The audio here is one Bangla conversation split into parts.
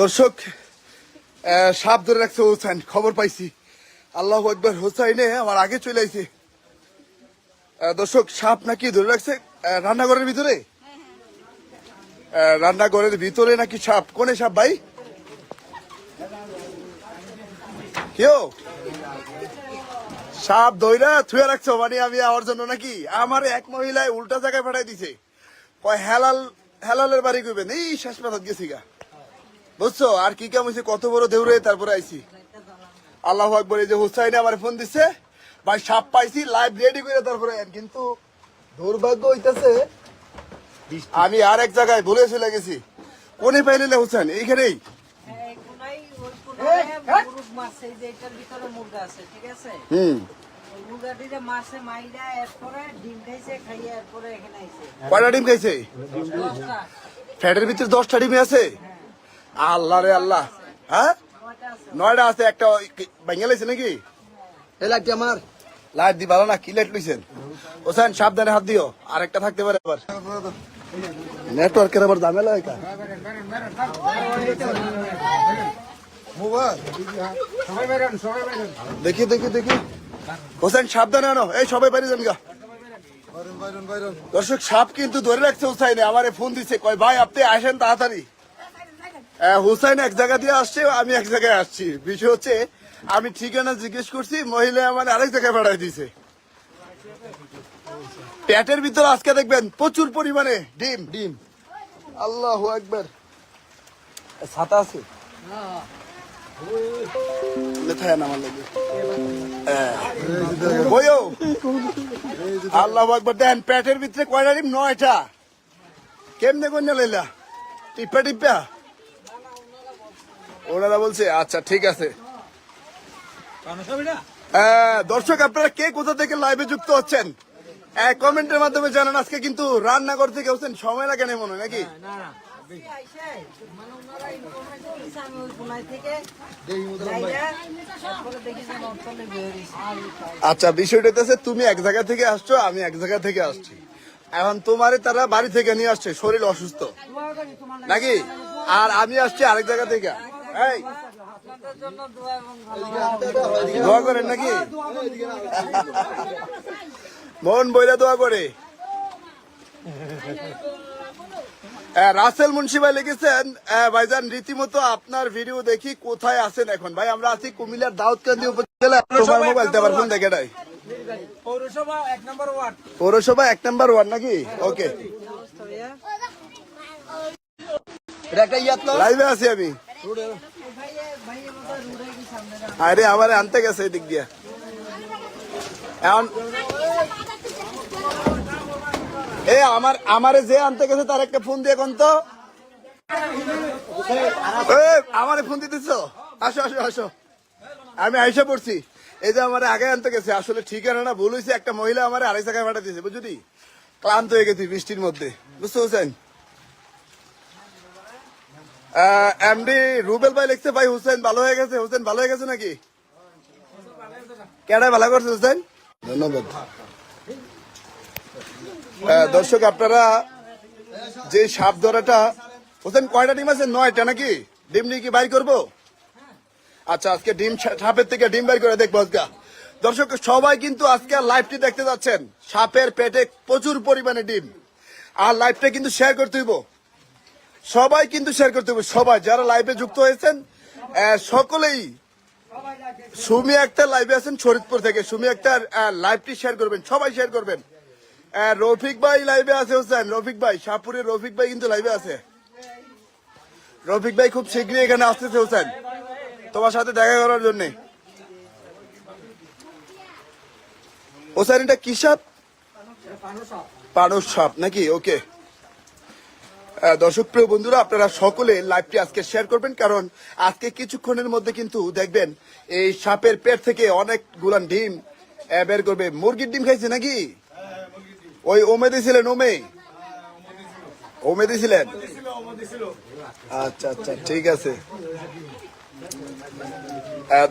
দর্শক সাপ ধরে রাখছে হোসেন খবর পাইছি। আল্লাহ একবার হোসাইনে আমার আগে চলে আইছে। দর্শক, সাপ নাকি ধরে রাখছে? রান্নাঘরের ভিতরে? রান্নাঘরের ভিতরে নাকি সাপ? কোনে সাপ ভাই? কেউ সাপ ধইরা থুয়ে রাখছো মানে আমি আমার জন্য নাকি? আমার এক মহিলায় উল্টা জায়গায় পাঠাই দিছে। কয়, হেলাল, হেলালের বাড়ি কইবেন? এই শেষ পাতাত গেছি গা। বুঝছ? আর কি কেমন কত বড় দেউরে তারপরে আইছি। আল্লাহ আকবর এই যে হুসাইনে আমার ফোন দিছে ভাই সাপ পাইছি লাইভ রেডি করে তারপরে কিন্তু দুর্ভাগ্য হইতেছে আমি আর এক জায়গায় ভুলে চলে গেছি। কোনে পাইলে হুসেন এইখানেই? এই কোনায় ওই কোনায় মুরগ মারছে, এই যে এটার ভিতরে মুরগা আছে, ঠিক আছে? হুম। ডিম খাইছে। কয়টা ডিম ফ্যাটের ভিতরে দশটা ডিমে আছে? আল্লাহ রে আল্লাহ। হ্যাঁ? নয়টা আছে। একটা ভেঙে লাইছে নাকি? লাগছে আমার। লাইট দি ভালো না কি লাইট লইছেন? ওসান সাবধানে হাত দিও আর একটা থাকতে পারে আবার। নেটওয়ার্কের আবার ঝামেলা হয় কা? দেখি দেখি দেখি। হোসেন সাবধানে আনো এই সবাই বাড়ি যান গা। দর্শক সাপ কিন্তু ধরে রাখছে হুসাইনে আমারে ফোন দিছে কয় ভাই আপনি আসেন তাড়াতাড়ি। হুসাইন এক জায়গা দিয়ে আসছে, আমি এক জায়গায় আসছি। বিষয় হচ্ছে, আমি ঠিকানা জিজ্ঞেস করছি, মহিলা আমার আরেক জায়গায় পাঠাই দিছে প্যাটের ভিতর আজকে দেখবেন প্রচুর পরিমাণে ডিম ডিম। আল্লাহ একবার ছাতা আছে? বইও। আল্লাহ একবার দেন, পেটের ভিতরে কয়টা ডিম? নয়টা। কেমনে কন্যা লইলা? টিপা টিপা? ওনারা বলছে আচ্ছা ঠিক আছে। আহ, দর্শক আপনারা কে কোথা থেকে লাইভে যুক্ত হচ্ছেন? কমেন্টের মাধ্যমে জানান আজকে কিন্তু রান্নাঘর থেকে হচ্ছেন। সময় লাগে না মনে নাকি। আচ্ছা বিষয়টা হচ্ছে তুমি এক জায়গা থেকে আসছো আমি এক জায়গা থেকে আসছি। এখন তোমারে তারা বাড়ি থেকে নিয়ে আসছে শরীর অসুস্থ। নাকি? আর আমি আসছি আরেক জায়গা থেকে। দোয়া করেন নাকি? মন বইরা দোয়া করে। রাসেল মুন্সি ভাই লিখেছেন ভাইজান রীতিমতো আপনার ভিডিও দেখি কোথায় আছেন এখন? ভাই আমরা আছি কুমিল্লার দাউদকান্দি উপজেলা। তোমার মোবাইল ফোন দেখে নাই? পৌরসভা এক নম্বর ওয়ার্ড। পৌরসভা এক নাম্বার ওয়ান নাকি? ওকে লো আছি আমি। আরে, আমার আনতে গেছে এদিক দিয়া। এখন এ, আমার আমারে যে আনতে গেছে তার একটা ফোন দিয়ে কোন তো? আমারে ফোন দিতেছ? আসো আসো আসো। আমি আইসা পড়ছি। এই যে আমার আগে আনতে গেছে, আসলে ঠিকানা না, ভুল হয়েছে একটা মহিলা আমার আড়াই জায়গায় পাঠা দিয়েছে, বুঝলি? ক্লান্ত হয়ে গেছি বৃষ্টির মধ্যে। বুঝতে পারছেন? এমডি রুবেল ভাই লিখছে ভাই হুসেন ভালো হয়ে গেছে হুসেন ভালো হয়ে গেছে নাকি? কেডায় ভালো করছে হুসেন? ধন্যবাদ। দর্শক আপনারা যে সাপ ধরাটা হোসেন কয়টা ডিম আছে? নয়টা নাকি? ডিম নিয়ে কি বাই করব? আচ্ছা আজকে ডিম সাপের থেকে ডিম বের করে দেখব আজকে। দর্শক সবাই কিন্তু আজকে লাইভটি দেখতে যাচ্ছেন। সাপের পেটে প্রচুর পরিমাণে ডিম। আর লাইভটা কিন্তু শেয়ার করতে হইব। সবাই কিন্তু শেয়ার করতে হবে। সবাই, যারা লাইভে যুক্ত হয়েছেন সকলেই সুমি একটা লাইভে আছেন শরীদপুর থেকে। সুমি আক্তার লাইভটি শেয়ার করবেন, সবাই শেয়ার করবেন। রফিক ভাই লাইভে আছে হোসেন। রফিক ভাই শাহপুরের রফিক ভাই কিন্তু লাইভে আছে। রফিক ভাই খুব শীঘ্রই এখানে আসতেছে হোসেন। তোমার সাথে দেখা করার জন্য। হোসেন, এটা কি সাপ? পানস সাপ। নাকি? ওকে দর্শক প্রিয় বন্ধুরা, আপনারা সকলে লাইভটি আজকে শেয়ার করবেন, কারণ আজকে কিছুক্ষণের মধ্যে কিন্তু দেখবেন এই সাপের পেট থেকে অনেক গুলান ডিম বের করবে। মুরগির ডিম খাইছে নাকি? ওই ওমে দিছিলেন ওমে। ওমে দিছিলেন আচ্ছা আচ্ছা ঠিক আছে।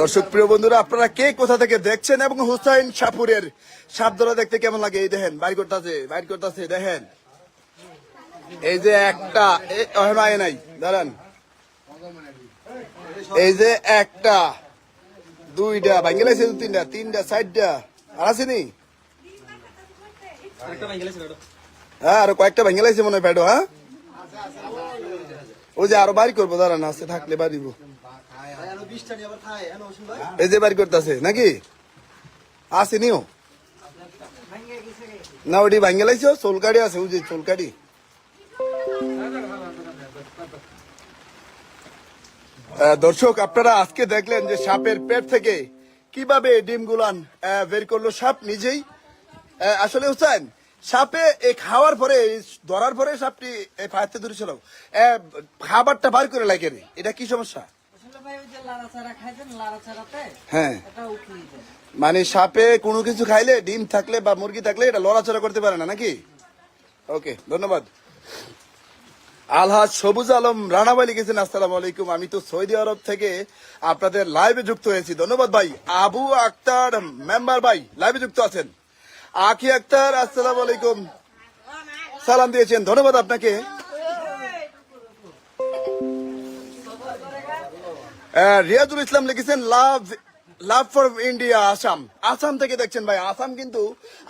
দর্শক প্রিয় বন্ধুরা, আপনারা কে কোথা থেকে দেখছেন এবং হুসাইন সাপুরের সাপ ধরা দেখতে কেমন লাগে? এই দেখেন, বাইর করতেছে বাইর করতেছে, দেখেন। এই যে একটা আয় নাই, দাঁড়ান। এই যে একটা, দুইটা ভাঙ্গে দু তিনটা তিনটা, চারটা, আর আসেনি হ্যাঁ আরও কয়েকটা ভেঙে লাগছে মনে হয় প্যাডো হ্যাঁ? ওই যে আরও বাড়ি করব, দাঁড়ান, আছে, থাকলে বাড়িব। এই যে বাড়ি করতেছে, নাকি? আসেনিও ভাঙ্গে। না ওটি ভাঙ্গে লাগছে চুলকাড়ি আছে, ওই যে চুলকাড়ি। দর্শক আপনারা আজকে দেখলেন যে সাপের পেট থেকে কীভাবে ডিম গুলান বের করল সাপ নিজেই। আসলে হুসাইন সাপে এই খাওয়ার পরে ধরার পরে সাপটি এই ফায়াতে ধরেছিল। খাবারটা বার করে লাগে রে এটা কি সমস্যা? হ্যাঁ। মানে সাপে কোনো কিছু খাইলে ডিম থাকলে বা মুরগি থাকলে এটা লড়াচড়া করতে পারে না নাকি? ওকে ধন্যবাদ। আলহাজ সবুজ আলম রানাবাই লিখেছেন, আসসালাম আলাইকুম। আমি তো সৌদি আরব থেকে আপনাদের লাইভে যুক্ত হয়েছি। ধন্যবাদ ভাই। আবু আক্তার মেম্বার ভাই লাইভে যুক্ত আছেন। আখি আক্তার, আসসালাম আলাইকুম। সালাম দিয়েছেন। ধন্যবাদ আপনাকে। রিয়াজুল ইসলাম লিখেছেন love love for India Assam Assam থেকে দেখছেন ভাই। আসাম কিন্তু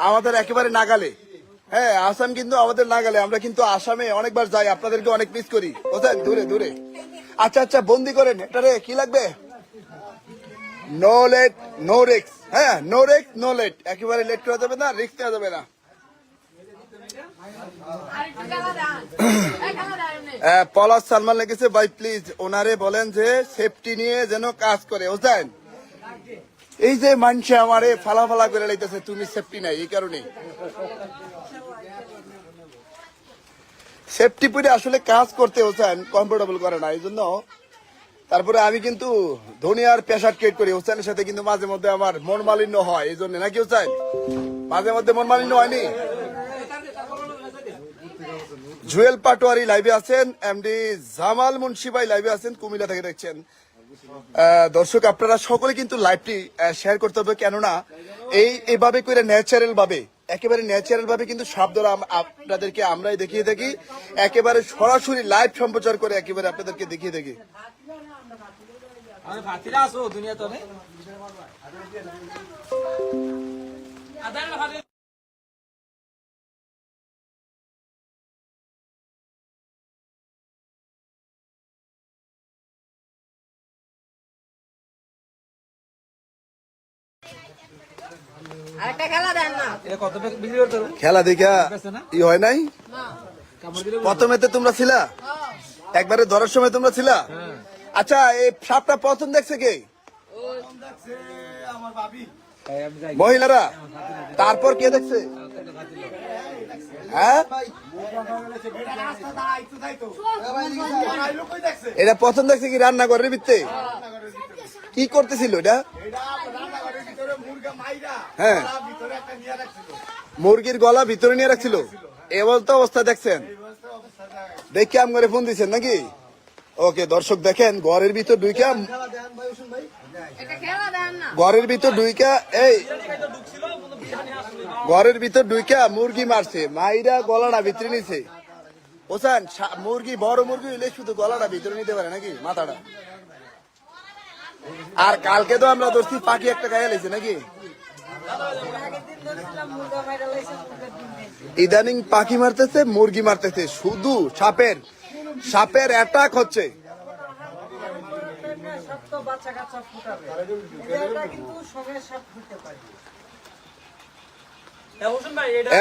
আমাদের একেবারে নাগালে। হ্যাঁ আসাম কিন্তু আমাদের নাগালে, আমরা কিন্তু আসামে অনেকবার যাই, আপনাদেরকে অনেক মিস করি। কোথায় দূরে দূরে। আচ্ছা আচ্ছা বন্দি করেন এটারে কি লাগবে? নো লেট নো রিক্স হ্যাঁ নো রিক্স নো লেট একেবারে লেট করা যাবে না রিক্স নেওয়া যাবে না। পলাশ সালমান লেগেছে, ভাই প্লিজ ওনারে বলেন যে সেফটি নিয়ে যেন কাজ করে। বুঝলেন এই যে মানুষে আমারে ফালা ফালা করে লাইতেছে, তুমি সেফটি নাই, এই কারণে সেফটি পরে আসলে কাজ করতে হোসেন কমফোর্টেবল করে না এই জন্য তারপরে আমি কিন্তু ধোনি আর পেশার ট্রেড করি। হোসেনের সাথে কিন্তু মাঝে মধ্যে আমার মন মালিন্য হয় এই জন্য নাকি হোসেন? মাঝে মধ্যে মন মালিন্য হয়নি? জুয়েল পাটোয়ারি লাইভে আছেন এমডি জামাল মুন্সি ভাই লাইভে আছেন, কুমিল্লা থেকে দেখছেন। দর্শক, আপনারা সকলে কিন্তু লাইভটি শেয়ার করতে হবে। কেননা এই, এভাবে করে ন্যাচারাল ভাবে একেবারে ন্যাচারাল ভাবে কিন্তু ধরা আপনাদেরকে আমরাই দেখিয়ে থাকি। একেবারে সরাসরি লাইভ সম্প্রচার করে একেবারে আপনাদেরকে দেখিয়ে থাকি। খেলা দেন না। এটা কত টাকা বিক্রি করতে হবে? খেলা দেখা ই হয় নাই? কামড় দিলে প্রথমেতে তোমরা ছিলা? একবারে ধরার সময় তোমরা ছিলা? আচ্ছা এই সাপটা প্রথম দেখছে কে? মহিলারা? তারপর কে দেখছে? হ্যাঁ? এটা প্রথম দেখছে কি রান্না ঘরের ভিত্তে কি করতেছিল এটা হ্যাঁ। মুরগির গলা ভিতরে নিয়ে রাখছিল। এবার তো অবস্থা দেখছেন? দেখে আম করে ফোন দিচ্ছেন নাকি? ওকে, দর্শক দেখেন, ঘরের ভিতর ঢুইকা ঘরের ভিতর ঢুইকা এই। ঘরের ভিতর ঢুইকা মুরগি মারছে। মাইরা গলাটা ভিতরে নিছে। ওসান মুরগি, বড় মুরগি হইলে শুধু গলাটা ভিতরে নিতে পারে নাকি? মাথাটা। আর কালকে তো আমরা ধরছি পাখি একটা গায়ে লেছে নাকি? ইদানিং পাখি মারতেছে, মুরগি মারতেছে। শুধু সাপের সাপের অ্যাটাক হচ্ছে।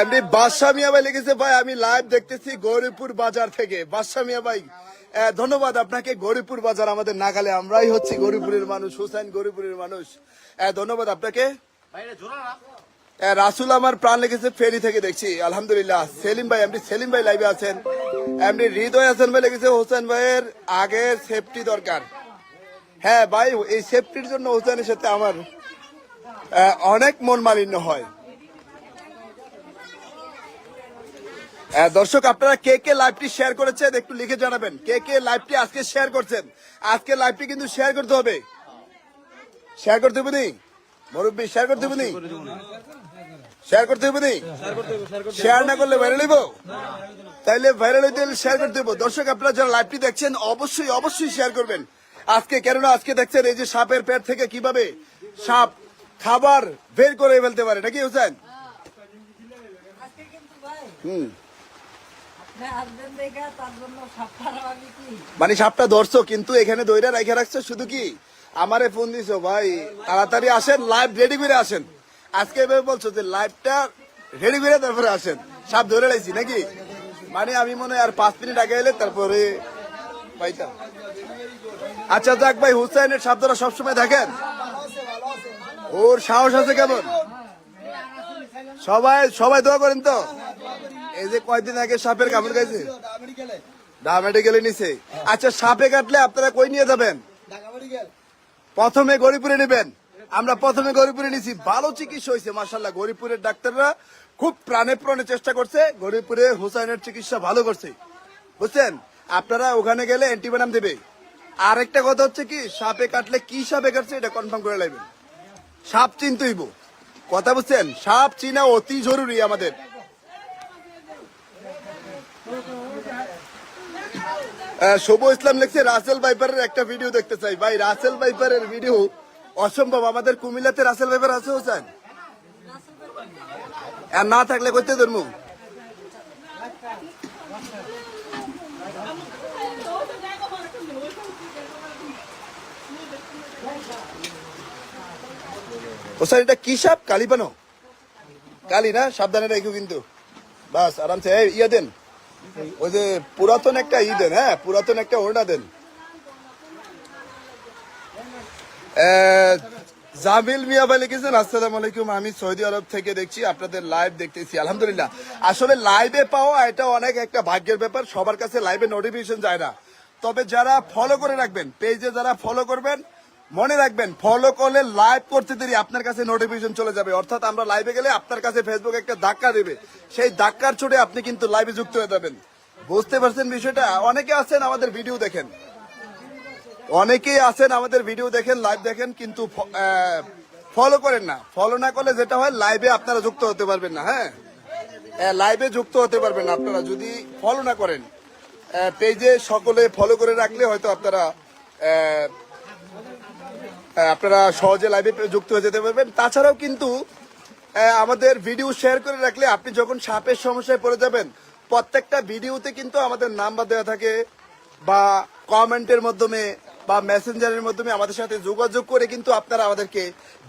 এমনি ভাই ভাই, আমি লাইভ দেখতেছি গৌরীপুর বাজার থেকে। মিয়া ভাই ধন্যবাদ আপনাকে। গৌরীপুর বাজার আমাদের নাগালে, আমরাই হচ্ছি গৌরীপুরের মানুষ, হুসাইন গৌরীপুরের মানুষ। ধন্যবাদ আপনাকে। রাসুল আমার প্রাণ লেগেছে, ফেরি থেকে দেখছি। আলহামদুলিল্লাহ, সেলিম ভাই এমনি সেলিম ভাই লাইভে আছেন। এমনি হৃদয় হাসান ভাই লেগেছে, হোসেন ভাইয়ের আগে সেফটি দরকার। হ্যাঁ ভাই, এই সেফটির জন্য হোসেনের সাথে আমার অনেক মন মালিন্য হয়। দর্শক, আপনারা কে কে লাইভটি শেয়ার করেছেন একটু লিখে জানাবেন। কে কে লাইভটি আজকে শেয়ার করছেন? আজকে লাইভটি কিন্তু শেয়ার করতে হবে। শেয়ার করতে হবে? মুরব্বী শেয়ার করতে হবে শেয়ার করতে হবে শেয়ার না করলে ভাইরাল হইব? তাইলে ভাইরাল হইতে শেয়ার করতে হবে দর্শক, আপনারা যারা লাইভটি দেখছেন, অবশ্যই অবশ্যই শেয়ার করবেন। আজকে কেননা আজকে দেখছেন এই যে সাপের পেট থেকে কীভাবে সাপ খাবার বের করে ফেলতে পারে, নাকি হোসেন? মানে সাপটা ধরছো, কিন্তু এখানে দইরা রেখে রাখছো, শুধু কি? আমারে ফোন দিছো ভাই। তাড়াতাড়ি আসেন লাইভ রেডি করে আসেন। আজকে এভাবে বলছো যে লাইভটা রেডি করে তারপরে আসেন। সাপ ধরে লাইছি নাকি? মানে আমি মনে হয় আর পাঁচ মিনিট আগে এলে তারপরে পাইতাম। আচ্ছা যাক ভাই হুসাইনের সাপ ধরা সবসময় দেখেন। ওর সাহস আছে কেমন? সবাই সবাই দোয়া করেন তো। এই যে কয়দিন আগে সাপের কামড় খাইছে? ঢাকা মেডিকেলে। নিছে। আচ্ছা সাপে কাটলে আপনারা কই নিয়ে যাবেন? প্রথমে গরিপুরে নেবেন। আমরা প্রথমে গরিপুরে নিছি। ভালো চিকিৎসা হয়েছে মার্শাল্লাহ গরিপুরের ডাক্তাররা খুব প্রাণে প্রাণে চেষ্টা করছে। গরিপুরে হুসাইনের চিকিৎসা ভালো করছে। বুঝছেন? আপনারা ওখানে গেলে অ্যান্টিবায়োটিক দেবে। আর একটা কথা হচ্ছে কি, সাপে কাটলে কি সাপে কাটছে এটা কনফার্ম করে লাগবেন সাপ চিনতেইব কথা বুঝছেন? সাপ চিনা অতি জরুরি আমাদের। শুভ ইসলাম লিখছে, রাসেল ভাইপারের একটা ভিডিও দেখতে চাই। ভাই, রাসেল ভাইপারের ভিডিও অসম্ভব। আমাদের কুমিল্লাতে রাসেল ভাইপার আছে হোসেন? আর না থাকলে করতে ধরমু। হোসেন, এটা কি সাপ? কালি কালি না? সাবধানে রেখো কিন্তু। বাস, আরামসে। ইয়ে দেন। ওই যে পুরাতন একটা ই দেন হ্যাঁ পুরাতন একটা ওড়না দেন। জামিল মিয়া ভাই লিখেছেন, আসসালামু আলাইকুম, আমি সৌদি আরব থেকে দেখছি, আপনাদের লাইভ দেখতেছি, আলহামদুলিল্লাহ। আসলে লাইভে পাওয়া এটা অনেক একটা ভাগ্যের ব্যাপার, সবার কাছে লাইভে নোটিফিকেশন যায় না। তবে যারা ফলো করে রাখবেন পেজে যারা ফলো করবেন মনে রাখবেন ফলো করলে লাইভ করতে দেরি, আপনার কাছে নোটিফিকেশন চলে যাবে। অর্থাৎ আমরা লাইভে গেলে আপনার কাছে ফেসবুক একটা ধাক্কা দেবে। সেই ধাক্কার চোটে আপনি কিন্তু লাইভে যুক্ত হয়ে যাবেন। বুঝতে পারছেন বিষয়টা? অনেকে আছেন আমাদের ভিডিও দেখেন। অনেকেই আছেন আমাদের ভিডিও দেখেন লাইভ দেখেন, কিন্তু ফলো করেন না। ফলো না করলে যেটা হয় লাইভে আপনারা যুক্ত হতে পারবেন না হ্যাঁ? লাইভে যুক্ত হতে পারবেন না আপনারা। যদি ফলো না করেন পেজে সকলে ফলো করে রাখলে হয়তো আপনারা আপনারা সহজে লাইভে যুক্ত হয়ে যেতে পারবেন। তাছাড়াও কিন্তু আমাদের ভিডিও শেয়ার করে রাখলে আপনি যখন সাপের সমস্যায় পড়ে যাবেন, প্রত্যেকটা ভিডিওতে কিন্তু আমাদের নাম্বার দেওয়া থাকে বা কমেন্টের মাধ্যমে বা মেসেঞ্জারের মাধ্যমে আমাদের সাথে যোগাযোগ করে কিন্তু আপনারা আমাদেরকে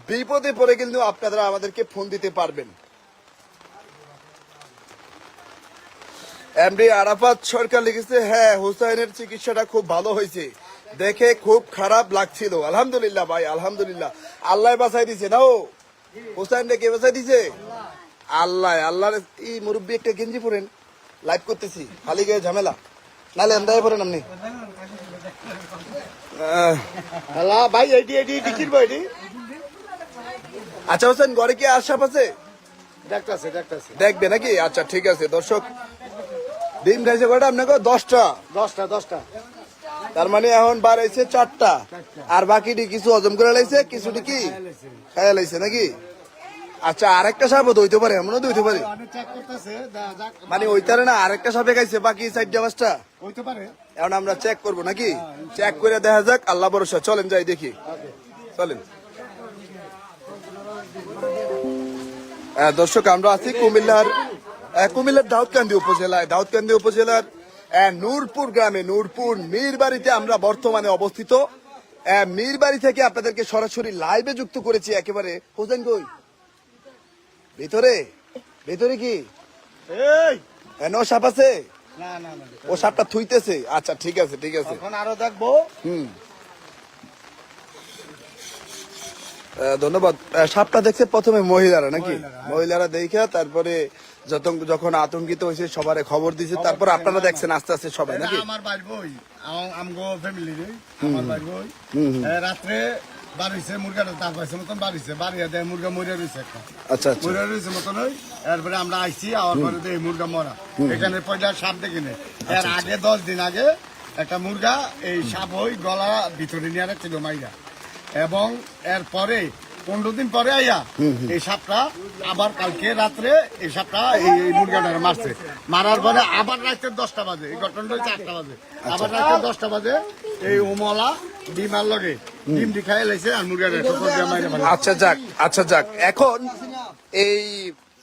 বিপদে পড়ে কিন্তু আপনারা আমাদেরকে ফোন দিতে পারবেন। এমডি আরাফাত সরকার লিখেছে হ্যাঁ হুসাইনের চিকিৎসাটা খুব ভালো হয়েছে। দেখে খুব খারাপ লাগছিল। আলহামদুলিল্লাহ ভাই আলহামদুলিল্লাহ। আল্লাহ বাঁচাই দিছে না ও? হুসাইন কে বাঁচাই দিছে? আল্লাহ আল্লাহ এই মুরব্বী একটা গেঞ্জি পরেন। লাইভ করতেছি খালি গায়ে ঝামেলা। নালে এন্দায় পরেন আপনি। ভাই এটি এটি এটি কিনবো এটি। আচ্ছা হোসেন ঘরে কি আশাপ আছে? দেখবে নাকি? আচ্ছা ঠিক আছে দর্শক। ডিম খাইছে কয়টা আপনাকে? দশটা। দশটা দশটা। তার মানে এখন বাড়াইছে চারটা। আর বাকিটি কিছু হজম করে লাইছে কিছুটি কি? খাইয়া লাইছে। নাকি? আচ্ছা আরেকটা সাপ দইতে পারে এমনও দইতে পারে। মানে ওইটারে না আরেকটা সাপে খাইছে বাকি চারটা পাঁচটা? এখন আমরা চেক করব নাকি? চেক করে দেখা যাক আল্লাহ ভরসা। চলেন যাই দেখি। চলেন। দর্শক আমরা আছি কুমিল্লার কুমিল্লার দাউদকান্দি উপজেলায়। দাউদকান্দি উপজেলার নূরপুর গ্রামে নূরপুর মীরবাড়িতে আমরা বর্তমানে অবস্থিত। মীরবাড়ি থেকে আপনাদেরকে সরাসরি লাইভে যুক্ত করেছি একেবারে। হোসেন কই? ভিতরে? ভিতরে কি? সাপ আছে? ও সাপটা থুইতেছে। আচ্ছা ঠিক আছে ঠিক আছে। আরও দেখব। হুম। ধন্যবাদ। সাপটা দেখছে প্রথমে মহিলারা নাকি? মহিলারা দেখা তারপরে যখন আতঙ্কিত হয়েছে সবারে খবর দিয়েছে তারপর আপনারা দেখছেন আস্তে আস্তে সবাই নাকি? আমার বাড়ি বই আমগো ফ্যামিলি রে আমার বাড়ি বই। রাত্রে বাড়িছে মুরগাটা তার পাইছে মতন বাড়িছে বাড়িয়া দেয় মুরগা মরে রয়েছে একটা। আচ্ছা আচ্ছা। মরে রয়েছে মতন ওই এরপরে আমরা আইছি আওয়ার পরে দেই মুরগা মরা। এখানে পয়লা সাপ দেখি নেই। এর আগে দশ দিন আগে একটা মুরগা এই সাপ ওই গলা ভিতরে নিয়ে রাখছিল মাইরা এবং এরপরে পনেরো দিন পরে আইয়া এই সাপটা আবার কালকে রাত্রে এই সাপটা এই মুরগাটা মারছে। মারার পরে আবার রাত্রে দশটা বাজে। এই ঘটনাটা হচ্ছে আটটা বাজে। আবার রাত্রে দশটা বাজে এই উমলা ডিম আর লগে ডিম দি খাই লাইছে আর মুরগাটা। আচ্ছা যাক আচ্ছা যাক। এখন এই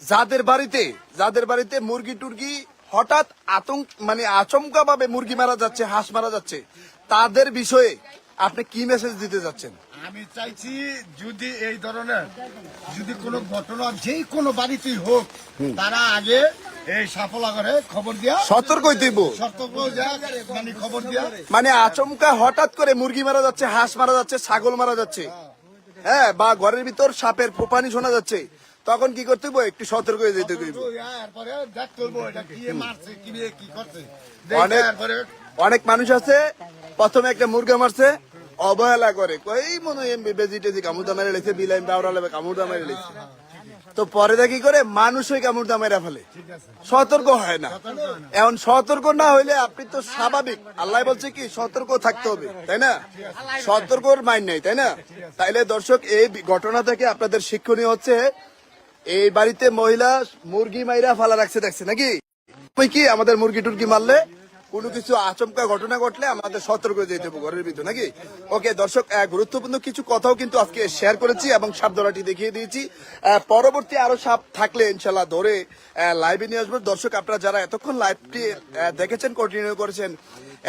যাদের বাড়িতে যাদের বাড়িতে মুরগি টুরগি হঠাৎ আতঙ্ক মানে আচমকা ভাবে মুরগি মারা যাচ্ছে হাঁস মারা যাচ্ছে তাদের বিষয়ে আপনি কি মেসেজ দিতে যাচ্ছেন? আমি চাইছি যদি এই ধরনের যদি কোনো ঘটনা যেই কোনো বাড়িতেই হোক তারা আগে এই সাফলা করে খবর দিয়া সতর্ক হইতেইব সতর্ক মানে খবর দিয়া মানে আচমকা হঠাৎ করে মুরগি মারা যাচ্ছে হাঁস মারা যাচ্ছে ছাগল মারা যাচ্ছে। হ্যাঁ বা ঘরের ভিতর সাপের ফোপানি শোনা যাচ্ছে। তখন কি করতে হইব? একটু সতর্ক হয়ে যেতে হইব। অনেক অনেক মানুষ আছে প্রথমে একটা মুরগা মারছে অবহেলা করে। কই মনে হয় বেজি টেজি কামুদা মেরে লেছে বিলাই বাউরা লেবে কামুদা মেরে লেছে তো পরে দেখি করে মানুষ মানুষই কামুদা মেরা ফেলে। সতর্ক হয় না। এখন সতর্ক না হইলে আপনি তো স্বাভাবিক। আল্লাহ বলছে কি সতর্ক থাকতে হবে তাই না? সতর্কর মাইন নাই তাই না? তাইলে দর্শক এই ঘটনা থেকে আপনাদের শিক্ষণীয় হচ্ছে এই বাড়িতে মহিলা মুরগি মাইরা ফালা রাখছে দেখছে নাকি? ওই কি আমাদের মুরগি টুরগি মারলে? কোনো কিছু আচমকা ঘটনা ঘটলে আমাদের সতর্ক যেতে হবে ঘরের ভিতরে, নাকি? ওকে দর্শক গুরুত্বপূর্ণ কিছু কথাও কিন্তু আজকে শেয়ার করেছি এবং সাপ ধরাটি দেখিয়ে দিয়েছি। পরবর্তী আরও সাপ থাকলে ইনশাল্লাহ ধরে লাইভে নিয়ে আসব। দর্শক, আপনারা যারা এতক্ষণ লাইভটি দেখেছেন কন্টিনিউ করেছেন